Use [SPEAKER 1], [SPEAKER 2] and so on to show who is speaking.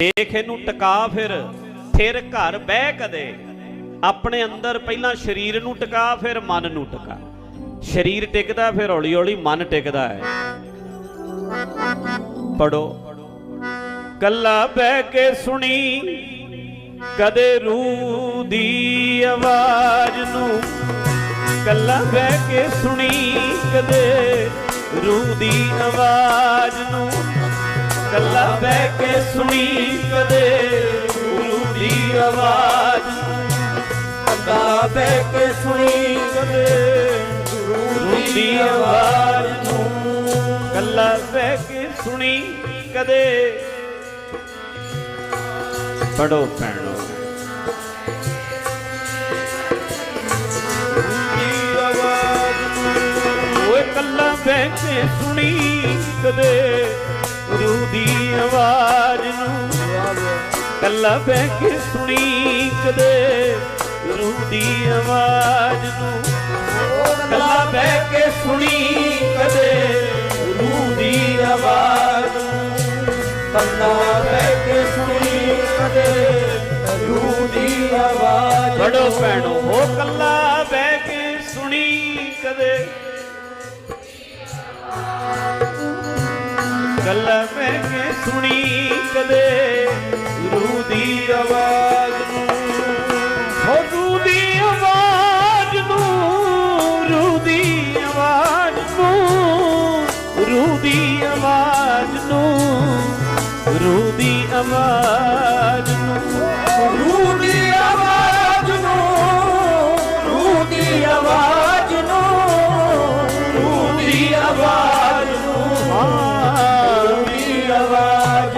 [SPEAKER 1] ਦੇਖ ਇਹਨੂੰ ਟਿਕਾ ਫਿਰ ਫਿਰ ਘਰ ਬਹਿ ਕਦੇ। ਆਪਣੇ ਅੰਦਰ ਪਹਿਲਾਂ ਸਰੀਰ ਨੂੰ ਟਿਕਾ, ਫਿਰ ਮਨ ਨੂੰ ਟਿਕਾ। ਸਰੀਰ ਟਿਕਦਾ, ਫਿਰ ਹੌਲੀ ਹੌਲੀ ਮਨ ਟਿਕਦਾ ਹੈ। ਪੜੋ ਕੱਲਾ ਬਹਿ ਕੇ ਸੁਣੀ, ਕਦੇ ਰੂਹ ਦੀ ਆਵਾਜ਼ ਨੂੰ। ਕੱਲਾ ਬਹਿ ਕੇ ਸੁਣੀ, ਕਦੇ ਰੂਹ ਦੀ ਆਵਾਜ਼ ਨੂੰ। ਕੱਲਾ ਬਹਿ ਕੇ ਸੁਣੀ ਕਦੇ ਰੂਹ ਦੀ ਆਵਾਜ਼।
[SPEAKER 2] ਕੱਲਾ ਬਹਿ ਕੇ ਸੁਣੀ ਕਦੇ ਰੂਹ ਦੀ ਆਵਾਜ਼। ਨੂੰ
[SPEAKER 1] ਕੱਲਾ ਬਹਿ ਕੇ ਸੁਣੀ ਕਦੇ। ਪੜੋ ਪੈਣੋ ਬਹਿ ਕੇ ਸੁਣੀ ਕਦੇ ਰੂਹ ਦੀ ਆਵਾਜ਼ ਨੂੰ। ਕੱਲਾ ਬਹਿ ਕੇ ਸੁਣੀ ਕਦੇ ਰੂਹ ਦੀ ਆਵਾਜ਼ ਨੂੰ। ਕੱਲਾ ਬਹਿ ਕੇ ਸੁਣੀ ਕਦੇ ਰੂਹ ਦੀ ਆਵਾਜ਼ ਨੂੰ।
[SPEAKER 2] ਕੱਲਾ ਬਹਿ ਕੇ ਸੁਣੀ ਕਦੇ ਰੂਹ ਦੀ ਆਵਾਜ਼ ਬੜੋ ਭੈਣੋ
[SPEAKER 1] ਉਹ ਕੱਲਾ ਬਹਿ ਕੇ ਸੁਣੀ ਕਦੇ ਕੱਲ ਮੈਂ ਕਿ ਸੁਣੀ ਕਦੇ ਰੂ ਦੀ
[SPEAKER 2] ਆਵਾਜ਼ ਨੂੰ।
[SPEAKER 1] ਹੋ ਰੂ ਦੀ ਆਵਾਜ਼ ਨੂੰ ਰੂ ਦੀ ਆਵਾਜ਼ ਨੂੰ ਰੂ ਦੀ ਆਵਾਜ਼ ਨੂੰ ਰੂ ਦੀ ਆਵਾਜ਼ ਨੂੰ।
[SPEAKER 2] ਰੂ ਦੀ ਆਵਾਜ਼ ਨੂੰ ਰੂ ਦੀ ਆਵਾਜ਼ ਨੂੰ ਰੂ ਦੀ ਆਵਾਜ਼